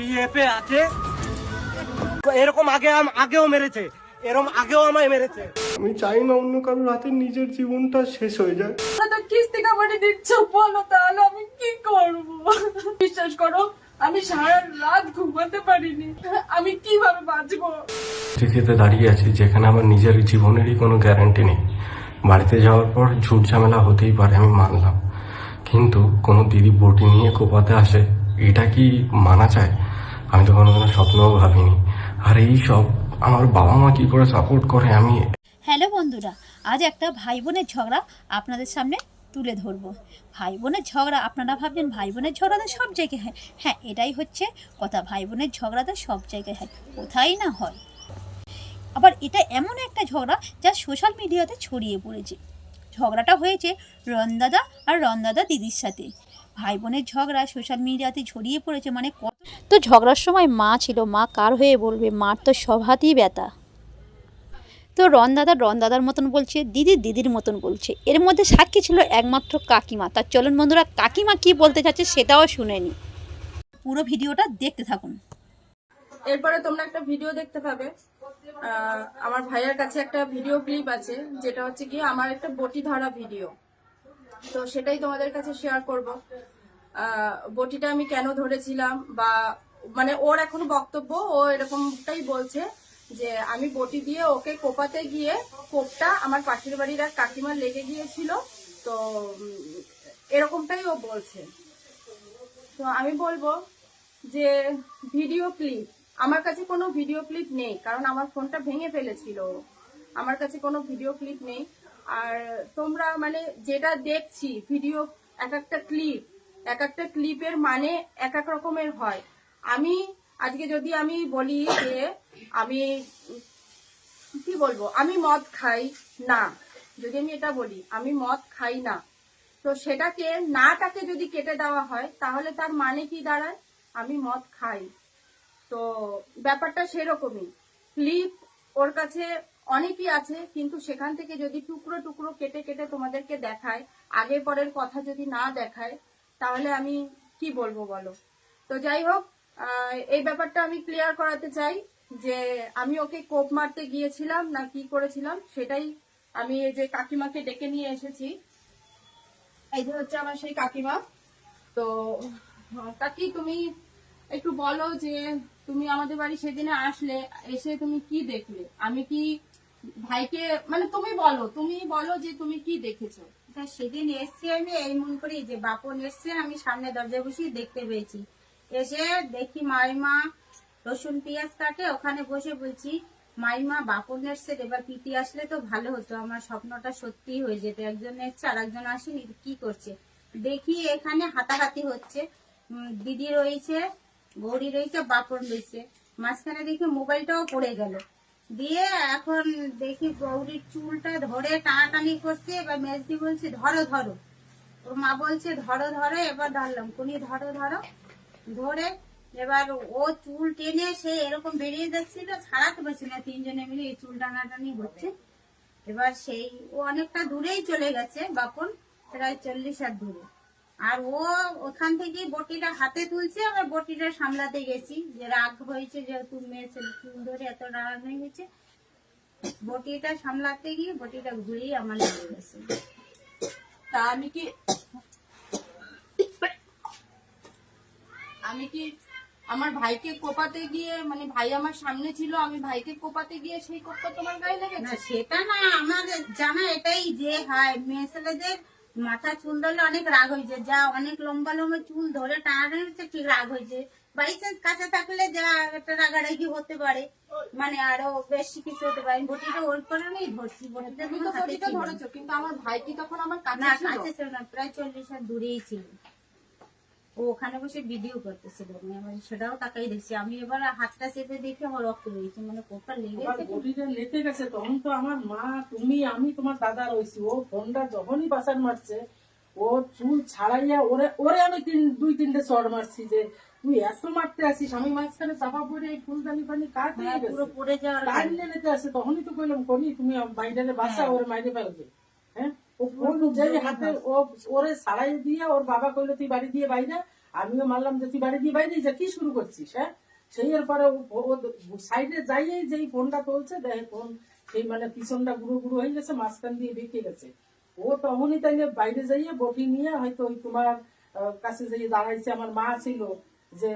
পিএফে আছে। এরকম আগে আম- আগেও মেরেছে। এরকম আগেও আমায় মেরেছে। আমি চাই না অন্য কারোর হাতে নিজের জীবনটা শেষ হয়ে যায়। তো কিস্তি দিচ্ছ বলো তাহলে আমি কি করব? বিশ্বাস করো আমি সারা রাত ঘুমাতে পারিনি। আমি কীভাবে বাঁচবো? পরিস্থিতিতে দাঁড়িয়ে আছি যেখানে আমার নিজের জীবনেরই কোনো গ্যারান্টি নেই। বাড়িতে যাওয়ার পর ঝুট ঝামেলা হতেই পারে আমি মানলাম। কিন্তু কোনো দিদি বটি নিয়ে কোপাতে আসে এটা কি মানা চায় আমি তো কোনো কোনো স্বপ্নও ভাবিনি। আর এই সব আমার বাবা মা কি করে সাপোর্ট করে আমি? হ্যালো বন্ধুরা, আজ একটা ভাই বোনের ঝগড়া আপনাদের সামনে তুলে ধরবো। ভাই বোনের ঝগড়া, আপনারা ভাবছেন ভাই বোনের ঝগড়া তো সব জায়গায় হয়। হ্যাঁ এটাই হচ্ছে কথা ভাই বোনের ঝগড়া তো সব জায়গায় হয়। কোথায় না হয়। আবার এটা এমন একটা ঝগড়া যা সোশ্যাল মিডিয়াতে ছড়িয়ে পড়েছে। ঝগড়াটা হয়েছে রন্দাদা আর রন্দাদা দিদির সাথে। ভাই বোনের ঝগড়া সোশ্যাল মিডিয়াতে ছড়িয়ে পড়েছে মানে কত তো ঝগড়ার সময় মা ছিল মা কার হয়ে বলবে? মার তো সব হাতেই ব্যথা। তো রনদাদা রনদাদার মতন বলছে দিদি দিদির মতন বলছে। এর মধ্যে সাক্ষী ছিল একমাত্র কাকিমা। তার চলন বন্ধুরা কাকিমা কি বলতে চাচ্ছে সেটাও শুনে নি। পুরো ভিডিওটা দেখতে থাকুন। এরপরে তোমরা একটা ভিডিও দেখতে পাবে। আমার ভাইয়ের কাছে একটা ভিডিও ক্লিপ আছে যেটা হচ্ছে কি আমার একটা বটি ধরা ভিডিও। তো সেটাই তোমাদের কাছে শেয়ার করব। বটিটা আমি কেন ধরেছিলাম বা মানে ওর এখন বক্তব্য, ও এরকমটাই বলছে যে আমি বটি দিয়ে ওকে কোপাতে গিয়ে কোপটা আমার পাশের বাড়ির এক কাকিমার লেগে গিয়েছিল। তো এরকমটাই ও বলছে। তো আমি বলব যে ভিডিও ক্লিপ আমার কাছে কোনো ভিডিও ক্লিপ নেই, কারণ আমার ফোনটা ভেঙে ফেলেছিল। আমার কাছে কোনো ভিডিও ক্লিপ নেই। আর তোমরা মানে যেটা দেখছি ভিডিও এক একটা ক্লিপ এক একটা ক্লিপের মানে এক এক রকমের হয়। আমি, আজকে যদি আমি বলি যে আমি, কি বলব? আমি মদ খাই না। যদি আমি এটা বলি, আমি মদ খাই না। তো সেটাকে, নাটাকে যদি কেটে দেওয়া হয়, তাহলে তার মানে কি দাঁড়ায়? আমি মদ খাই। তো ব্যাপারটা সেরকমই। ক্লিপ ওর কাছে অনেকই আছে, কিন্তু সেখান থেকে যদি টুকরো টুকরো কেটে কেটে তোমাদেরকে দেখায় আগে পরের কথা যদি না দেখায়, তাহলে আমি কি বলব বলো? তো যাই হোক এই ব্যাপারটা আমি ক্লিয়ার করাতে চাই যে আমি ওকে কোপ মারতে গিয়েছিলাম না কি করেছিলাম, সেটাই আমি এই যে কাকিমাকে ডেকে নিয়ে এসেছি। এই যে হচ্ছে আমার সেই কাকিমা। তো কাকি, তুমি একটু বলো যে তুমি আমাদের বাড়ি সেদিনে আসলে, এসে তুমি কি দেখলে? আমি কি ভাইকে মানে তুমি বলো তুমি বলো যে তুমি কি দেখেছ? সেদিন এসছি আমি এই মন করি যে বাপন এসছে, আমি সামনে দরজায় বসে দেখতে পেয়েছি। এসে দেখি মাইমা রসুন পেঁয়াজ কাটে, ওখানে বসে বলছি, মাইমা, বাপন এসছে, এবার পিটি আসলে তো ভালো হতো, আমার স্বপ্নটা সত্যি হয়ে যেত, একজন এসছে আর একজন আসেনি, কি করছে? দেখি এখানে হাতাহাতি হচ্ছে দিদি রয়েছে গৌরী রয়েছে, বাপন রয়েছে। মাঝখানে দেখি মোবাইলটাও পড়ে গেল। দিয়ে এখন দেখি গৌরীর চুলটা ধরে টানাটানি করছে, এবার মেজদি বলছে, ধরো ধরো। ওর মা বলছে, ধরো ধরো। এবার ধরলাম। কোনি ধরো ধরো। ধরে এবার ও চুল টেনে সে এরকম বেরিয়ে যাচ্ছিল ছাড়াতে পারছি না, তিনজনে মিলে এই চুল টানাটানি হচ্ছে। এবার সেই, ও অনেকটা দূরেই চলে গেছে, বাপন, প্রায় চল্লিশ হাত দূরে। আর ও ওখান থেকে বটিটা হাতে তুলছে আবার বটিটা সামলাতে গেছি। যে রাগ হয়েছে যেহেতু মেয়ে চুল ধরে এত রাগ হয়ে গেছে বটিটা সামলাতে গিয়ে বটিটা ঘুরেই আমার লেগে গেছে। তা আমি কি আমি কি আমার ভাইকে কোপাতে গিয়ে মানে ভাই আমার সামনে ছিল আমি ভাইকে কোপাতে গিয়ে সেই কোপটা তোমার গায়ে না লেগেছে সেটা না আমার জানা এটাই যে হয় মেয়ে ছেলেদের মাথা চুল ধরলে অনেক রাগ হয়েছে যা অনেক লম্বা লম্বা চুল ধরে টানাটানি ঠিক রাগ হয়েছে বাই চান্স কাছে থাকলে যা একটা রাগারাগি হতে পারে। মানে আরও বেশি কিছু হতে পারে। বটিটা ওর কারণেই ধরছি বটিটা। ধরেছো কিন্তু আমার ভাইটি তখন আমার কাছে ছিল। প্রায় চল্লিশ হাত দূরেই ছিল। ও ওখানে বসে ভিডিও করতেছিল। আমি সেটাও তাকাই দেখছি। আমি এবার হাতটা চেপে দেখি আমার রক্ত বেরিয়েছে। মানে কোপটা লেগেছে বডিটা লেটে গেছে। তখন তো আমার মা তুমি আমি তোমার দাদা রয়েছি। ও ফোনটা যখনই বাসার মারছে ও চুল ছাড়াইয়া ওরে ওরে আমি তিন দুই তিনটে চড় মারছি যে তুই এত মারতে আসিস? আমি মাঝখানে চাপা পড়ে এই ফুলদানি পানি কাট হ্যাঁ, পুরো পড়ে যাওয়ার টাইমলে নিতে আসে? তখনই তো কইলাম কনি তুমি বাইরে বাসা ওরে মাইরে ফেলবে। হ্যাঁ? হাতে ও ওরে ছাড়াই দিয়ে ওর বাবা কইলো তুই বাড়ি দিয়ে বাইরে আমিও যে তুই বাড়ি দিয়ে বাইরে যা কি শুরু করছিস হ্যাঁ? সেই এর পরে সাইডে যাইয়ে যেই ফোনটা তুলছে দেখে ফোন সেই মানে পিছনটা গুঁড়ো গুঁড়ো হয়ে গেছে মাঝখান দিয়ে বেঁকে গেছে। ও তখনই তাইলে বাইরে যাইয়ে বটি নিয়ে হয়তো ওই তোমার কাছে যাইয়ে দাঁড়াইছে আমার মা ছিল যে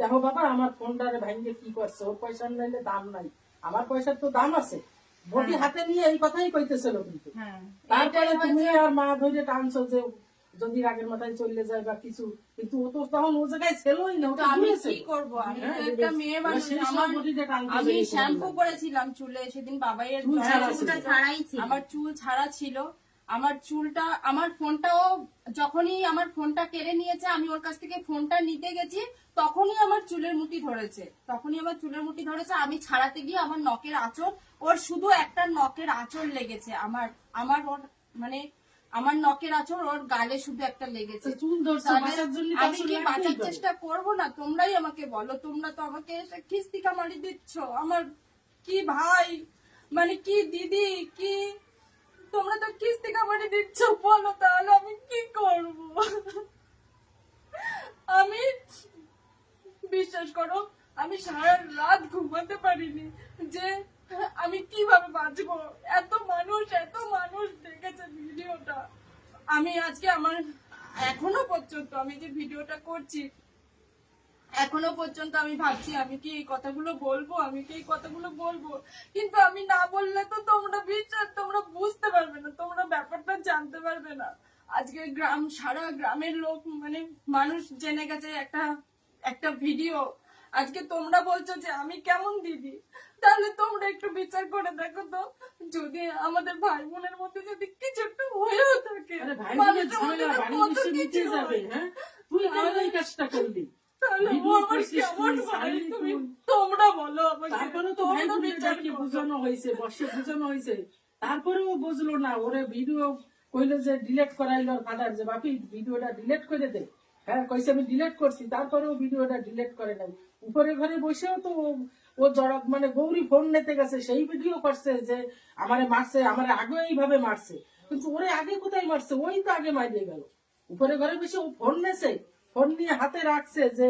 দেখো বাবা আমার ফোনটারে ভাঙ্গে কি করছে? ওর পয়সা নাইলে দাম নাই। আমার পয়সার তো দাম আছে। বটি হাতে নিয়ে এই কথাই কইতেছিল কিন্তু। হ্যাঁ। তারপরে তুমি আর মা ধরে টানছো যে যদি রাগের মাথায় চলে যায় বা কিছু কিন্তু ও তো তখন ও জায়গায় ছেলই না তো আমি কি। করব? আমি হ্যাঁ, একটা মেয়ে মানুষ আমার আমি শ্যাম্পু করেছিলাম চুলে সেদিন বাবাই ছাড়াই আমার চুল ছাড়া ছিল। আমার চুলটা আমার ফোনটাও যখনই আমার ফোনটা কেড়ে নিয়েছে আমি ওর কাছ থেকে ফোনটা নিতে গেছি তখনই আমার চুলের মুঠি ধরেছে। তখনই আমার চুলের মুঠি ধরেছে আমি ছাড়াতে গিয়ে আমার নখের আঁচড় ওর শুধু একটা নখের আঁচড় লেগেছে আমার আমার ওর মানে আমার নখের আঁচড় ওর গালে শুধু একটা লেগেছে। চুল ধরছে বাঁচার আমি কি বাঁচার চেষ্টা করব না? তোমরাই আমাকে বলো তোমরা তো আমাকে এসে খিস্তি কামারি দিচ্ছ। আমার কি ভাই মানে কি দিদি কি তোমরা তো কিস্তি কামারি দিচ্ছ, বলো তাহলে আমি কি করব? আমি, বিশ্বাস করো, আমি সারা রাত ঘুমাতে পারিনি যে আমি কীভাবে বাঁচবো। এত মানুষ এত মানুষ দেখেছে ভিডিওটা। আমি আজকে আমার, এখনও পর্যন্ত আমি যে ভিডিওটা করছি এখনও পর্যন্ত আমি ভাবছি আমি কি এই কথাগুলো বলব? আমি কি এই কথাগুলো বলব? কিন্তু আমি না বললে তো তোমরা বিশ্বাস তোমরা বুঝতে পারবে না তোমরা ব্যাপারটা জানতে পারবে না। আজকে গ্রাম সারা গ্রামের লোক মানে মানুষ জেনে গেছে একটা একটা ভিডিও। আজকে তোমরা বলছো যে আমি কেমন দিদি? তাহলে তোমরা একটু বিচার করে দেখো তো যদি আমাদের ভাই বোনের মধ্যে যদি কিছু একটু হয়েও থাকে মানুষের মধ্যে কিছু যাবে হ্যাঁ। তুই কাজটা করলি তাহলে ও আমার কেমন ভাই? তুমি তোমরা বলো তারপরে তো। বোঝানো হয়েছে বোঝানো হয়েছে। তারপরেও বুঝলো না ওরে ভিডিও কইলো যে ডিলেট করাইলো ফাদার যে বাপি ভিডিওটা ডিলেট করে দে। হ্যাঁ কইছে আমি ডিলেট করছি তারপরেও ভিডিওটা ডিলেট করে নাই। উপরে ঘরে বসেও তো ও- ও জড়ক মানে গৌরী ফোন নিতে গেছে সেই ভিডিও করছে যে আমারে মারছে আমারে আগে এইভাবে মারছে। কিন্তু ওরে আগে কোথায় মারছে? ওই তো আগে মারিয়ে গেল। উপরে ঘরে বসে ও ফোন নেছে। ফোন নিয়ে হাতে রাখছে যে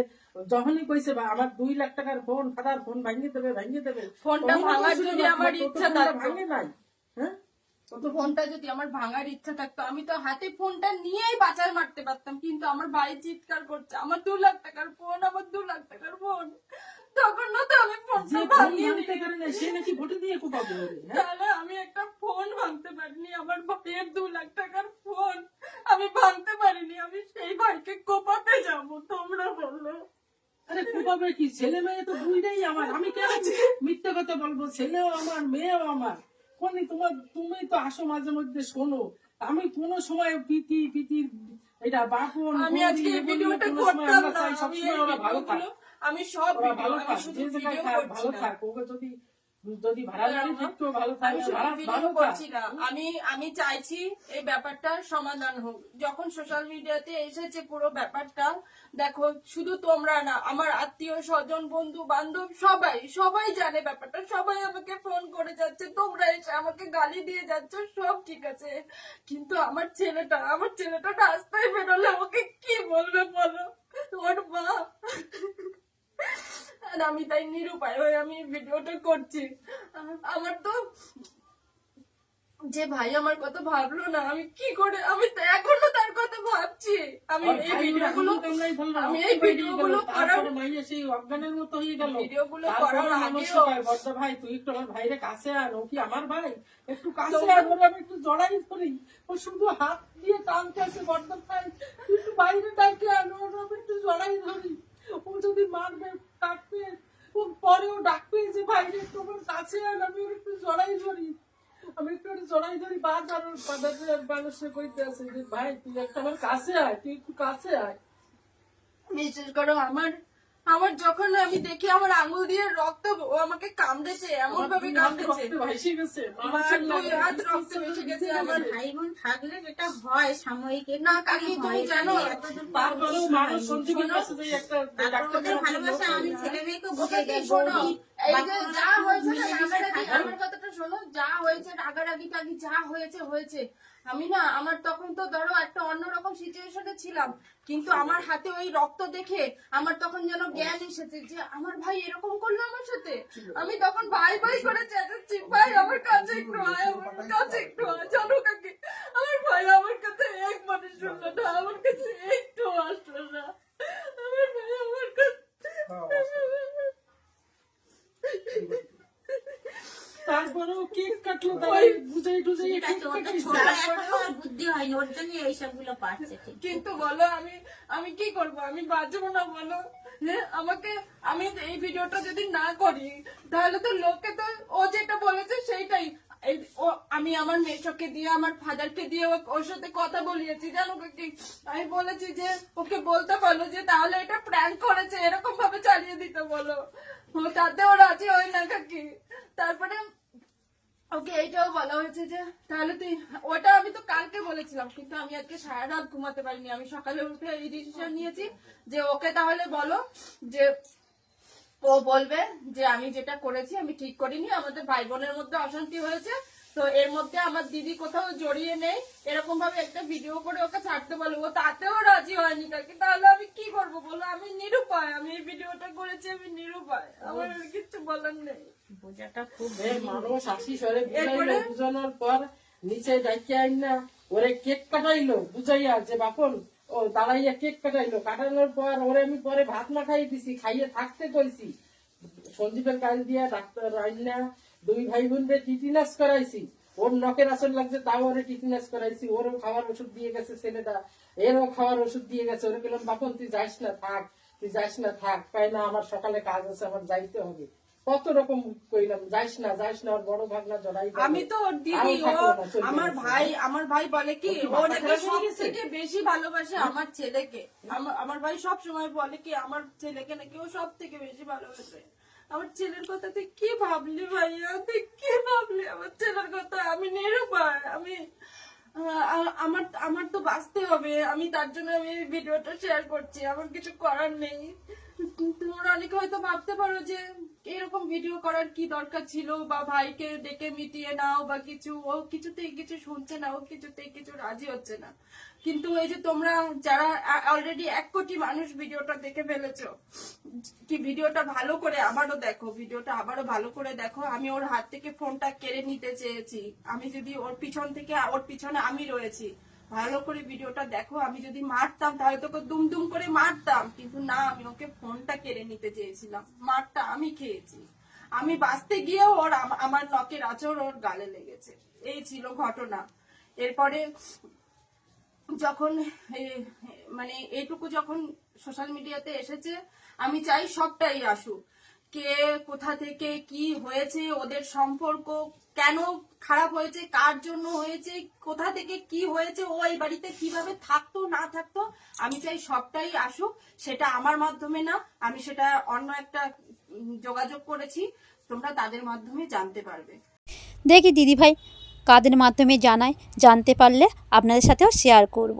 যখনই কইছে বা আমার দুই লাখ টাকার ফোন ফাদার ফোন ভাঙিয়ে দেবে ভাঙিয়ে দেবে। ফোনটা ভাঙার যদি আমার ইচ্ছা ভাঙে নাই। হ্যাঁ? তো ফোনটা যদি আমার ভাঙার ইচ্ছা থাকতো আমি তো হাতে ফোনটা নিয়েই বাজার মারতে পারতাম। কিন্তু আমার বাড়ি চিৎকার করছে আমার দু লাখ টাকার ফোন আমার দু লাখ টাকার ফোন। তখন না তো ফোনটা ফোন ভাঙিয়ে ভাঙতে পারে না সে নাকি ভোটে দিয়ে কোপাবে হ্যাঁ? তাহলে আমি একটা ফোন ভাঙতে পারিনি আমার ভাইয়ের দু লাখ টাকার ফোন আমি ভাঙতে পারিনি আমি সেই ভাইকে কোপাতে যাব তোমরা বলল আরে কোপাবে কি? ছেলে মেয়ে তো দুইটাই আমার আমি কেন মিথ্যে কথা বলব? ছেলেও আমার মেয়েও আমার। কোন তোমার তুমি তো আসো মাঝে মধ্যে শোনো। আমি কোনো সময় পিতি প্রীতির এটা বাপন আমি আজকে ভিডিওটা করতাম না সবসময় ওরা ভালো থাক। আমি সব ভিডিও ভালো আমি শুধু ভিডিও করছি না। যদি যদি ভাড়া গাড়ি থাকতো ভালো ভালো করছি না। আমি আমি চাইছি এই ব্যাপারটার সমাধান হোক। যখন সোশ্যাল মিডিয়াতে এসেছে পুরো ব্যাপারটা দেখো শুধু তোমরা না আমার আত্মীয় স্বজন বন্ধু বান্ধব সবাই সবাই জানে ব্যাপারটা। সবাই আমাকে ফোন করে যাচ্ছে তোমরা এসে আমাকে গালি দিয়ে যাচ্ছ সব ঠিক আছে। কিন্তু আমার ছেলেটা আমার ছেলেটা রাস্তায় বেরোলে আমাকে কি বলবে বলো? ওর মা। আর আমি তাই নিরুপায় হয়ে আমি ভিডিওটা করছি। আমার তো যে ভাই আমার কথা ভাবলো না আমি কি করে আমি তো এখনও তার কথা ভাবছি। আমি এই ভাই ভিডিওগুলো আমি এই ভিডিওগুলো করার মাইয়া সেই অজ্ঞানের মতো হয়ে গেল। ভিডিওগুলো করার আগেও কয়, ভাই তুই একটু আমার ভাইরে কাছে আন ও কি আমার ভাই? একটু কাছে আন ওরে আমি একটু জড়াই ধরি। ও শুধু হাত দিয়ে টানতেছে বড়দা ভাই। তুই একটু বাইরে ডাকে আন ওরে আমি একটু জড়াই ধরি। ও যদি মারবে ডাকবে ও পরেও ডাকবে যে ভাইরে একটু আমি ওরে একটু জড়াই ধরি। আমি একটু জড়াই ধরি বাদ আর মানুষে কইতে আছে যে ভাই তুই একটা আমার কাছে আয় তুই একটু কাছে আয়। বিশেষ করো আমার আমার যখন আমি দেখি আমার আঙুল দিয়ে রক্ত ও আমাকে কামড়েছে এমন ভাবে কামড়েছে। ভাসে গেছে আমার হাত রক্ত ভেসে গেছে আমার আমার ভাই বোন থাকলে যেটা হয় সাময়িক না, কাকি, তুমি জানো, তারপরেও মানুষ যে একটা ডাক্তার ভালোবাসা আমি ছেলে মেয়েকে বুঝে এই যে যা হয়েছে না মিলেমিশে রাগারাগি থাকো। আমার কথাটা শোনো যা হয়েছে রাগারাগি টাগি যা হয়েছে হয়েছে। আমি না আমার তখন তো ধরো একটা অন্যরকম সিচুয়েশনে ছিলাম কিন্তু আমার হাতে ওই রক্ত দেখে আমার তখন যেন জ্ঞান এসেছে যে আমার ভাই এরকম করল আমার সাথে? আমি তখন ভাই ভাই করে চেঁচাচ্ছি ভাই আমার কাছে একটু আয় আমার কাছে একটু আয় জানো কাকে আমার ভাই আমার কাছে এক মানে শুনলো না আমার কাছে একটু আসলো না আমার ভাই আমার তারপরেও কেক কাটলো তাই বুঝাই টুজাই ঠিক কেক আছে, ওর তো কাটিয়েছে। ছোট এখনও ওর বুদ্ধি হয়নি ওর জন্য এইসবগুলো পাচ্ছে কিন্তু বলো আমি আমি কি করব? আমি বাঁচবো না বলো? আমাকে আমি এই ভিডিওটা যদি না করি তাহলে তো লোকে তো ও যেটা বলেছে সেইটাই। আমি আমার মেয়েকে দিয়ে আমার ফাদারকে দিয়ে ও- ওর সাথে কথা বলিয়েছি। জানো কি আমি বলেছি যে ওকে বলতে বলো যে তাহলে এটা প্র্যাঙ্ক করেছে এরকম ভাবে চালিয়ে দিতে বলো। ও তাতেও রাজি হয় না কাকি। তারপরে ওকে, এইটাও বলা হয়েছে যে, তাহলে তুই, ওটা আমি তো কালকে বলেছিলাম, কিন্তু আমি আজকে সারা রাত ঘুমাতে পারিনি। আমি সকালে উঠে এই ডিসিশন নিয়েছি যে ওকে তাহলে বলো যে, ও বলবে যে আমি যেটা করেছি, আমি ঠিক করিনি। আমাদের ভাই বোনের মধ্যে অশান্তি হয়েছে। তো এর মধ্যে আমার দিদি কোথাও জড়িয়ে নেই। এরকম ভাবে একটা ভিডিও করে ওকে ছাড়তে বলব। তাতেও রাজি হয়নি কাকি তাহলে আমি কি করব বলো? আমি নিরুপায়। আমি এই ভিডিওটা করেছি আমি নিরুপায়। আমার কিচ্ছু বলার নেই। বোঝাটা খুব মানুষ আসি সরে বুঝানোর পর নিচে ডাইকে আইন না। ওরে কেক কাটাইলো বুঝাইয়া যে বাপন ও দাঁড়াইয়া কেক কাটাইলো কাটানোর পর ওরে আমি পরে ভাত না খাইয়ে দিছি খাইয়ে থাকতে কইছি। সঞ্জীবের কাল দিয়া ডাক্তার আইনা দুই ভাই বোনরে টিটিনাস করাইছি। ওর নখের আসর লাগছে তাও ওরে টিটিনাস করাইছি। ওরও খাওয়ার ওষুধ দিয়ে গেছে ছেলেটা। এরও খাওয়ার ওষুধ দিয়ে গেছে। ওরে বললাম বাপন তুই যাইস না থাক তুই যাইস না থাক। পাই না আমার সকালে কাজ আছে আমার যাইতে হবে। কত রকম কইলাম যাইস না যাইস না ওর বড় ভাগনা জড়াই আমি তো ওর দিদি ও আমার ভাই আমার ভাই বলে কি ও নাকি খারাপ হয়ে সব গেছে? থেকে বেশি ভালোবাসে আমার ছেলেকে। আমার আমার ভাই সব সময় বলে কি আমার ছেলেকে নাকি ও সব থেকে বেশি ভালোবাসে। আমার ছেলের কথা তুই কি ভাবলি ভাইয়া? তুই কি ভাবলি আমার ছেলের কথা? আমি নিরুপায়, আমি আমার আমার তো বাঁচতে হবে। আমি তার জন্য আমি ভিডিওটা শেয়ার করছি, আমার কিছু করার নেই। তোমরা অনেকে হয়তো ভাবতে পারো যে এরকম ভিডিও করার কি দরকার ছিল? বা ভাইকে ডেকে মিটিয়ে নাও বা কিছু, ও কিছুতেই কিছু শুনছে না, ও কিছুতেই কিছু রাজি হচ্ছে না। কিন্তু এই যে তোমরা যারা অলরেডি এক কোটি মানুষ ভিডিওটা দেখে ফেলেছো, কি ভিডিওটা ভালো করে আবারও দেখো, ভিডিওটা আবারও ভালো করে দেখো। আমি ওর হাত থেকে ফোনটা কেড়ে নিতে চেয়েছি। আমি যদি ওর পিছন থেকে, ওর পিছনে আমি রয়েছি, ভালো করে ভিডিওটা দেখো। আমি যদি মারতাম, তাহলে তোকে দুম দুম করে মারতাম। কিন্তু না, আমি ওকে ফোনটা কেড়ে নিতে চেয়েছিলাম। মারটা আমি খেয়েছি। আমি বাঁচতে গিয়েও ওর আমার নখের আচর ওর গালে লেগেছে। এই ছিল ঘটনা। এরপরে যখন মানে এইটুকু যখন সোশ্যাল মিডিয়াতে এসেছে, আমি চাই সবটাই আসুক। কে কোথা থেকে কি হয়েছে, ওদের সম্পর্ক কেন খারাপ হয়েছে, কার জন্য হয়েছে, কোথা থেকে কি হয়েছে, ও এই বাড়িতে কীভাবে থাকতো, না থাকতো, আমি চাই সবটাই আসুক। সেটা আমার মাধ্যমে না, আমি সেটা অন্য একটা যোগাযোগ করেছি, তোমরা তাদের মাধ্যমে জানতে পারবে। দেখি দিদিভাই কাদের মাধ্যমে জানায় জানতে পারলে আপনাদের সাথেও শেয়ার করব।